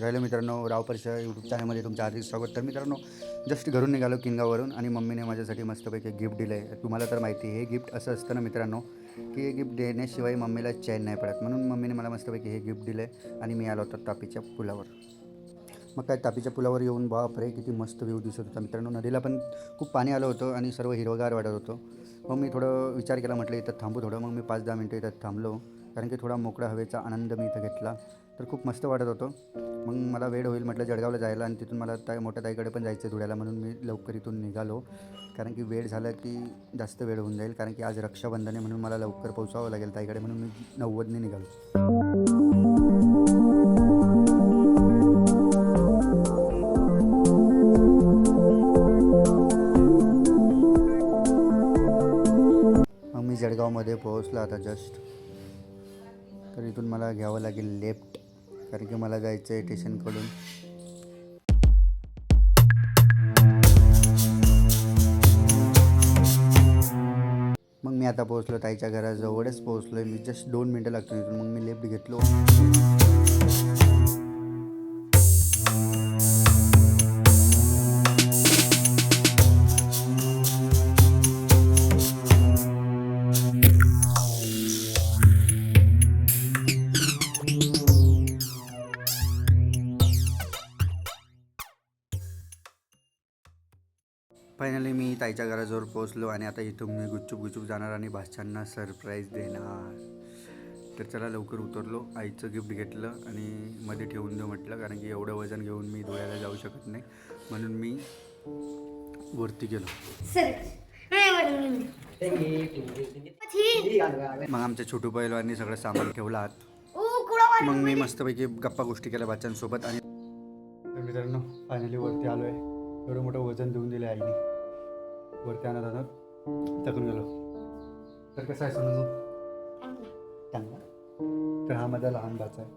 राहिलं मित्रांनो राव परिसर यूट्यूब चॅनलमध्ये तुमचं हार्दिक स्वागत. तर मित्रांनो जस्ट घरून निघालो किंगावरून आणि मम्मीने माझ्यासाठी मस्तपैकी गिफ्ट दिलं आहे तुम्हाला तर माहिती आहे हे गिफ्ट असं असतं ना मित्रांनो की हे गिफ्ट देण्याशिवाय मम्मीला चैन नाही पडत. म्हणून मम्मीने मला मस्तपैकी हे गिफ्ट दिलं आहे आणि मी आलो होतो तापीच्या पुलावर. मग काय तापीच्या पुलावर येऊन बापरे किती मस्त व्ह्यू दिसत होता मित्रांनो. नदीला पण खूप पाणी आलं होतं आणि सर्व हिरवगार वाटत होतं. मग मी थोडं विचार केला म्हटलं इथं थांबू थोडं. मग मी पाच दहा मिनटं इथं थांबलो कारण की थोडा मोकळा हवेचा आनंद मी इथं घेतला. तर खूप मस्त वाटत होतं. मग मला वेळ होईल म्हटलं जळगावला जायला आणि तिथून मला ताई मोठ्या ताईकडे पण जायचं धुळ्याला म्हणून मी लवकर इथून निघालो. कारण की वेळ झाला की जास्त वेळ होऊन जाईल. कारण की आज रक्षाबंधन आहे म्हणून मला लवकर पोहोचावं लागेल ताईकडे म्हणून मी नव्वदने निघालो. मग मी जळगावमध्ये पोहोचला आता जस्ट तर इथून मला घ्यावं लागेल लेफ्ट. कारण की मला जायचं आहे स्टेशनकडून. मग मी आता पोहोचलो ताईच्या घराजवळच पोहोचलो आहे मी जस्ट दोन मिनटं लागतो इथून. मग मी लेफ्ट घेतलो. फायनली मी ताईच्या घराजवळ पोहोचलो आणि आता इथून मी गुपचूप गुपचूप जाणार आणि भाषांना सरप्राईज देणार. तर चला लवकर उतरलो. आईचं गिफ्ट घेतलं आणि मध्ये ठेवून देऊ म्हटलं कारण की एवढं वजन घेऊन मी धुळ्याला जाऊ शकत नाही. म्हणून मी वरती गेलो. मग आमच्या छोटू पैलवांनी सगळं सामान ठेवलं आत. मग मी मस्तपैकी गप्पा गोष्टी केल्या बाच्यांसोबत आणि मित्रांनो फायनली वरती आलो आहे एवढं मोठं वजन देऊन दिलं आईने. वरती आणत आणत थकून गेलो. तर कसं आहे समजू? चांगला. तर हा माझा लहान भाचा आहे.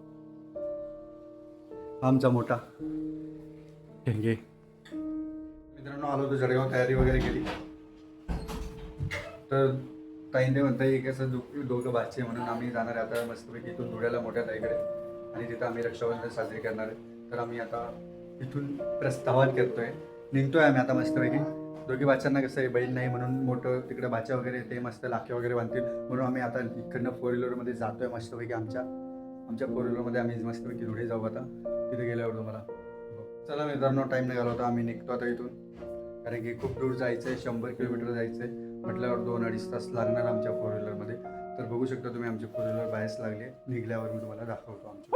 हा आमचा मोठा. ठेंगे मित्रांनो आलो होतो जळगाव तयारी वगैरे केली. तर ताईंदे म्हणताय की असं दो- दोघं बाचे म्हणून आम्ही जाणार आहे. आता मस्तपैकी इथून धुळ्याला मोठ्या ताईकडे. आणि तिथं आम्ही रक्षाबंधन साजरी करणार आहे. तर आम्ही आता इथून प्रस्तावात करतोय. निघतोय आम्ही आता मस्तपैकी. दोघी बाच्यांना कसं आहे बहीण नाही म्हणून मोठं तिकडे बाच्या वगैरे ते मस्त लाखे वगैरे बांधतील. म्हणून आम्ही आता इकडनं फोर व्हीलरमध्ये जातोय मस्तपैकी आमच्या. आमच्या फोर व्हीलरमध्ये आम्ही मस्तपैकी धुळे जाऊ आता. तिथे गेल्यावर तुम्हाला. चला मित्रांनो टाईम निघाला होता आम्ही निघतो आता इथून. कारण की खूप दूर जायचं आहे शंभर किलोमीटर जायचं आहे म्हटल्यावर दोन अडीच तास लागणार आमच्या फोर व्हीलरमध्ये तर बघू शकता तुम्ही आमची फोर व्हीलर बाहेरच लागली. निघल्यावर मी तुम्हाला दाखवतो आमच्या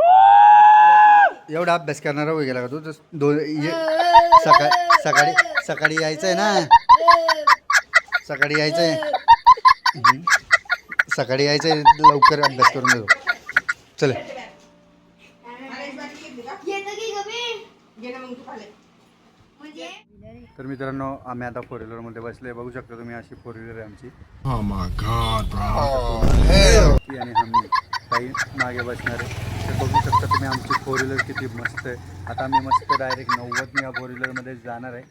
एवढा अभ्यास करणारा गेला का तू? दोन ये सकाळी सकाळी सकाळी यायचं आहे ना. सकाळी यायचं आहे सकाळी यायचं आहे लवकर अभ्यास करून देतो. चल. तर मित्रांनो आम्ही आता फोर व्हीलरमध्ये बसले बघू शकता तुम्ही अशी फोर व्हीलर आहे आमची. Oh. ती आणि आम्ही काही मागे बसणार आहे. तर बघू शकता तुम्ही आमची फोर व्हीलर किती मस्त आहे. आता आम्ही मस्त डायरेक्ट नव्वद या फोर व्हीलरमध्ये जाणार आहे.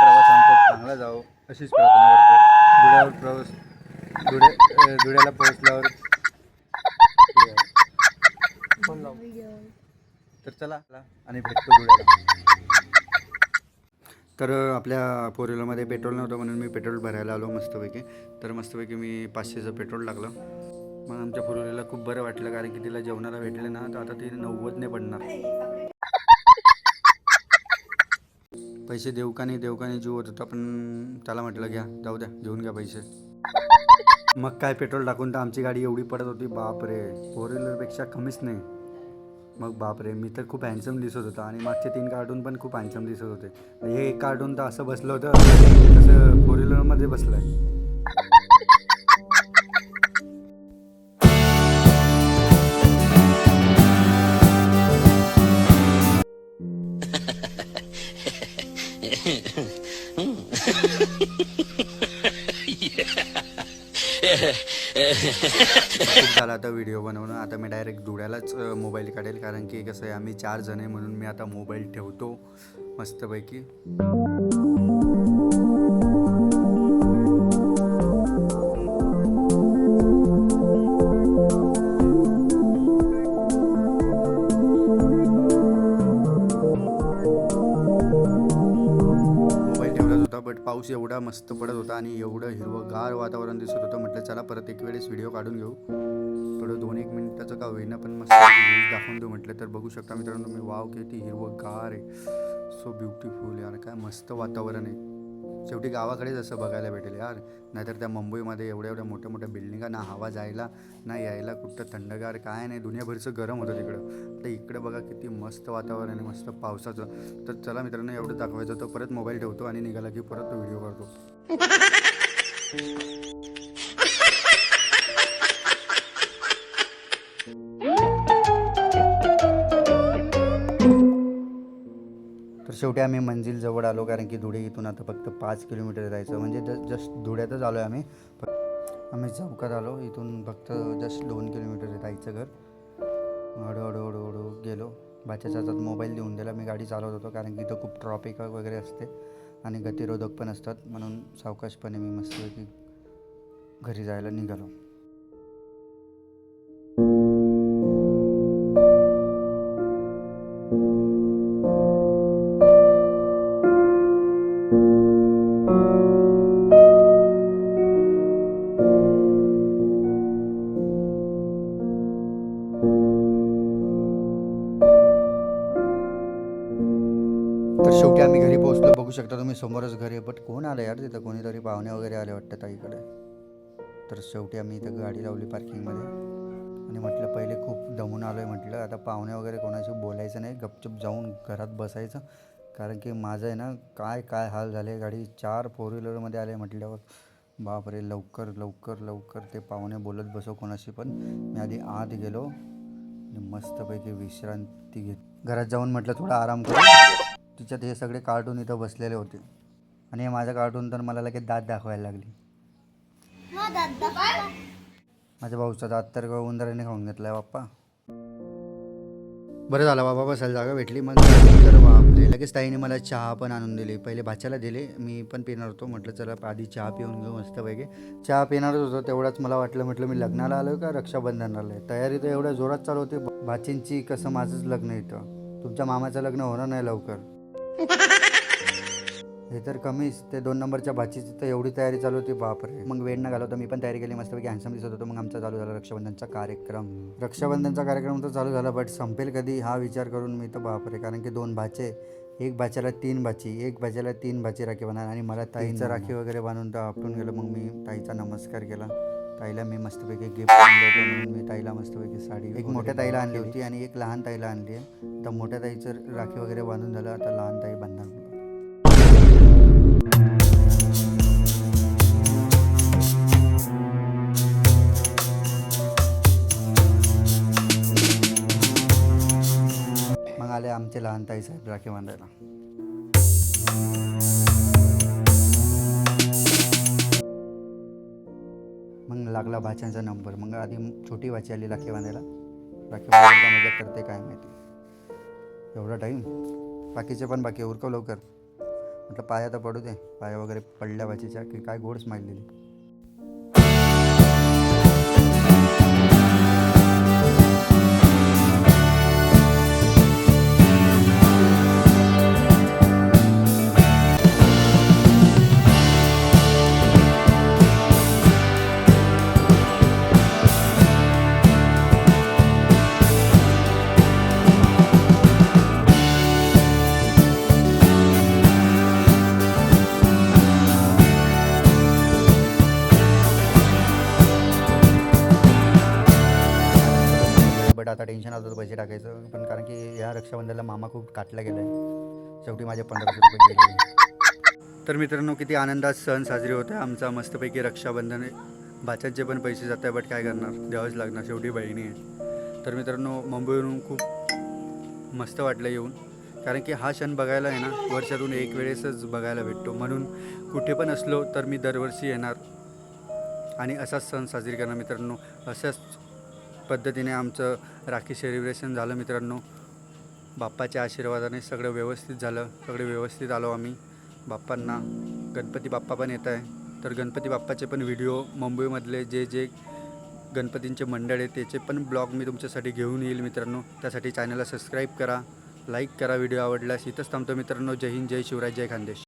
प्रवास आमचा चांगला जावो अशीच प्रार्थना करतो. धुळ्यावर प्रवास धुळे अं, धुळ्याला पोहोचल्यावर तर चला आणि भेटतो धुळ्याला. तर आपल्या फोर व्हीलरमध्ये पेट्रोल नव्हतं म्हणून मी पेट्रोल भरायला आलो मस्तपैकी. तर मस्तपैकी मी पाचशेचं पेट्रोल लागलं मग आमच्या फोर व्हीलरला खूप बरं वाटलं कारण की तिला जेवणाला भेटले ना तर आता ती नव्वदने पडणार. पैसे देऊ का नाही देऊ का नाही जीव होत होता पण त्याला म्हटलं घ्या जाऊ द्या घेऊन घ्या पैसे. मग काय पेट्रोल टाकून तर आमची गाडी एवढी पडत होती बापरे फोर व्हीलरपेक्षा कमीच नाही. मग बापरे मी तर खूप हँडसम दिसत होता आणि मागचे तीन कार्टून पण खूप हँडसम दिसत होते. हे एक कार्टून तर असं बसलं होतं तसं फोर व्हीलरमध्ये बसलं आहे खूप झाला आता व्हिडिओ बनवणं. आता मी डायरेक्ट धुळ्यालाच मोबाईल काढेल. कारण की कसं आहे आम्ही चार जण आहे म्हणून मी आता मोबाईल ठेवतो मस्तपैकी. होता बट पाऊस एवढा मस्त पडत होता आणि एवढं हिरवंगार वातावरण दिसत होतं. म्हटलं चला परत एक वेळेस व्हिडिओ काढून घेऊ. थोडं दोन एक मिनिटाचं का होईना पण मस्त दाखवून देऊ म्हटलं. तर बघू शकता मित्रांनो मी वाव किती हिरवंगार आहे. सो ब्युटिफुल यार काय मस्त वातावरण आहे. शेवटी गावाकडेच असं बघायला भेटेल यार. नाहीतर त्या मुंबईमध्ये एवढ्या एवढ्या मोठ्या मोठ्या बिल्डिंगा ना हवा जायला ना यायला कुठं थंडगार काय नाही दुनियाभरचं गरम होतं तिकडं. तर इकडं बघा किती मस्त वातावरण आणि मस्त पावसाचं. तर चला मित्रांनो एवढं दाखवायचं तर परत मोबाईल ठेवतो आणि निघाला की परत तो व्हिडिओ करतो. शेवटी आम्ही मंजिल जवळ आलो कारण की धुळे इथून आता फक्त पाच किलोमीटर जायचं. म्हणजे जस्ट जस्ट धुळ्यातच आलो आहे आम्ही आम्ही चौकात आलो. इथून फक्त जस्ट दोन किलोमीटर जायचं घर. हळू हळू हळू हळू गेलो. बाच्याच्या हातात मोबाईल देऊन दिला. मी गाडी चालवत होतो कारण की इथं खूप ट्रॉफिक वगैरे असते आणि गतिरोधक पण असतात. म्हणून सावकाशपणे मी मस्तपैकी घरी जायला निघालो. शकता तुम्ही समोरच घरी आहे बट कोण आलं यार तिथं? कोणीतरी पाहुणे वगैरे आले वाटतं ताईकडे. तर शेवटी आम्ही इथं गाडी लावली पार्किंगमध्ये आणि म्हटलं पहिले खूप दमून आलो आहे म्हटलं. आता पाहुणे वगैरे कोणाशी बोलायचं नाही गपचूप जाऊन घरात बसायचं. कारण की माझं आहे ना काय काय हाल झाले? गाडी चार फोर व्हीलरमध्ये आले म्हटल्यावर बापरे लवकर लवकर लवकर ते पाहुणे बोलत बसो कोणाशी पण. मी आधी आत गेलो आणि मस्तपैकी विश्रांती घेत घरात जाऊन म्हटलं थोडा आराम करू. तिच्यात हे सगळे कार्टून इथं बसलेले होते. आणि हे माझं कार्टून तर मला लगेच दात दाखवायला लागली. माझ्या भाऊचा दात तर उंदराने खाऊन घेतलाय बाप्पा. बरं झालं बाबा बसायला जागा भेटली. मग तर बापरे लगेच ताईने मला चहा पण आणून दिली. पहिले भाच्याला दिली मी पण पिणार होतो. म्हटलं चला आधी चहा पिऊन घेऊ मस्तपैकी चहा पिणारच होतो तेवढाच मला वाटलं. म्हटलं मी लग्नाला आलो का? रक्षाबंधनाला आहे तयारी तर एवढ्या जोरात चालू होती. भाचींची कसं माझंच लग्न इथं. तुमच्या मामाचं लग्न होणार नाही लवकर. हे तर कमीच. ते दोन नंबरच्या भाचीची तर एवढी तयारी चालू होती. बापरे. मग वेळ न घालवता. मी पण तयारी केली. मस्तपैकी हॅन्सम दिसत होतो. मग आमचा चालू झाला रक्षाबंधनचा कार्यक्रम. रक्षाबंधनचा कार्यक्रम तर चालू झाला बट संपेल कधी? हा विचार करून मी तर बापरे. कारण की दोन भाचे. एक भाच्याला तीन भाची. एक भाच्याला तीन भाची राखी बनणार आणि मला ताईचं राखी वगैरे बांधून तर आपटून गेलं. मग मी ताईचा नमस्कार केला. ताईला मी मस्तपैकी गिफ्ट आणलं होतं म्हणून मी ताईला मस्तपैकी साडी एक मोठ्या ताईला आणली होती आणि एक लहान ताईला आणली आहे. तर मोठ्या ताईचं राखी वगैरे बांधून झालं. आता लहान ताई बांधणार. आले आमचे लहान ताई साहेब राखी बांधायला. लागला भाच्यांचा नंबर. मग आधी छोटी भाची आली राखी बांधायला. राखी बांधायला मजा करते काय माहिती. एवढा टाईम बाकीचे पण बाकी उरकं उरकव लवकर. म्हटलं पाया तर पडू दे. पाया वगैरे पडल्या भाचीच्या की काय गोड स्माईल दिली. बट आता टेन्शन आलं होतं पैसे टाकायचं. पण कारण की या रक्षाबंधनला मामा खूप काटला गेला आहे शेवटी माझे पंधराशे रुपये गेले. तर मित्रांनो किती आनंदात सण साजरे होते आमचा मस्तपैकी रक्षाबंधन आहे. पण पैसे जात आहे बट काय करणार? द्यावंच लागणार. शेवटी बहिणी आहे. तर मित्रांनो मुंबईवरून खूप मस्त वाटलं येऊन. कारण की हा क्षण बघायला आहे ना वर्षातून एक वेळेसच बघायला भेटतो. म्हणून कुठे पण असलो तर मी दरवर्षी येणार. आणि असाच सण साजरी करणार मित्रांनो. अशाच पद्धतीने आमचं राखी सेलिब्रेशन झालं मित्रांनो. बाप्पाच्या आशीर्वादाने सगळं व्यवस्थित झालं. सगळे व्यवस्थित आलो आम्ही. बाप्पांना गणपती बाप्पा पण येत आहे. तर गणपती बाप्पाचे पण व्हिडिओ मुंबईमधले जे जे गणपतींचे मंडळ आहे त्याचे पण ब्लॉग मी तुमच्यासाठी घेऊन येईल मित्रांनो. त्यासाठी चॅनलला सबस्क्राईब करा लाईक करा व्हिडिओ आवडल्यास. इथंच थांबतो मित्रांनो. जय हिंद जय शिवराय जय खानदेश.